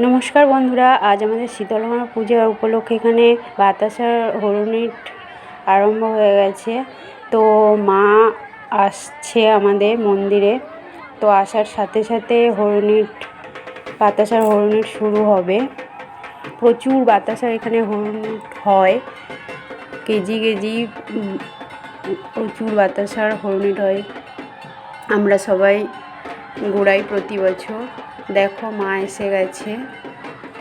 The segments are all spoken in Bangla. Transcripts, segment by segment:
নমস্কার বন্ধুরা, আজ আমাদের শীতলমা পূজা উপলক্ষে এখানে বাতাসার হরুনিট আরম্ভ হয়ে গেছে। তো মা আসছে আমাদের মন্দিরে। তো আসার সাথে সাথে হরুনিট বাতাসার হরুনিট শুরু হবে। প্রচুর বাতাসার এখানে হরুনিট হয়। কেজি কেজি, প্রচুর বাতাসার হরুনিট হয়। আমরা সবাই ঘোরাই প্রতি বছর। দেখো মা এসে গেছে।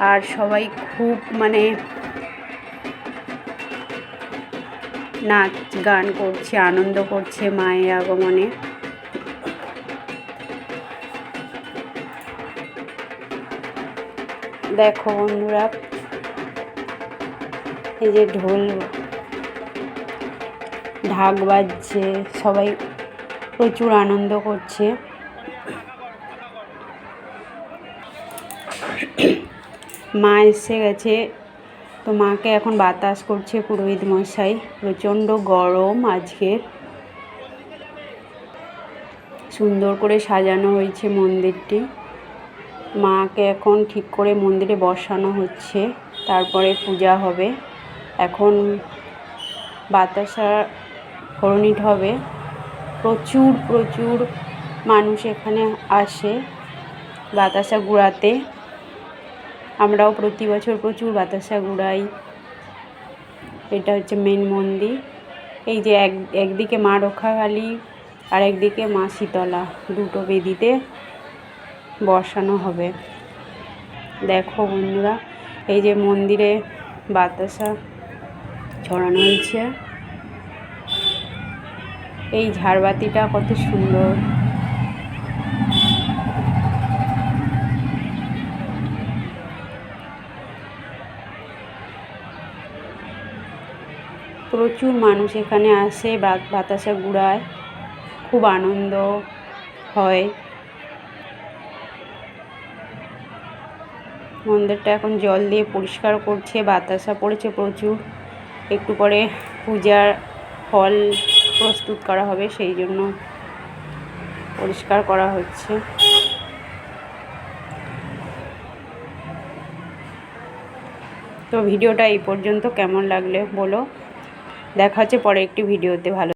আর সবাই খুব মানে নাচ গান করছে, আনন্দ করছে মায়ের আগমনে। দেখো বন্ধুরা, এই যে ঢোল ঢাক বাজছে, সবাই প্রচুর আনন্দ করছে। মা এসে গেছে। তো মাকে এখন বাতাস করছে পুরোহিত মশাই। প্রচণ্ড গরম আজকের সুন্দর করে সাজানো হয়েছে মন্দিরটি। মাকে এখন ঠিক করে মন্দিরে বসানো হচ্ছে। তারপরে পূজা হবে। এখন বাতাসা হরণিট হবে। প্রচুর প্রচুর মানুষ এখানে আসে বাতাসা গুড়াতে আমরাও প্রতি বছর প্রচুর বাতাসা গুড়াই এটা হচ্ছে মেন মন্দির। এই যে এক, একদিকে মা রক্ষাকালী আর একদিকে মা শীতলা। দুটো বেদিতে বসানো হবে। দেখো বন্ধুরা, এই যে মন্দিরে বাতাসা ছড়ানো হয়েছে। এই ঝাড়বাতিটা কত সুন্দর। প্রচুর মানুষ এখানে আসে বাতাসা গুড়ায়। খুব আনন্দ হয়। মন্দিরটা এখন জল দিয়ে পরিষ্কার করছে, বাতাসা পড়েছে প্রচুর। একটু পরে পূজার ফল প্রস্তুত করা হবে, সেই জন্য পরিষ্কার করা হচ্ছে। তো ভিডিওটা এই পর্যন্ত, কেমন লাগলে বলো। দেখা হচ্ছে পরে একটি ভিডিওতে ভালো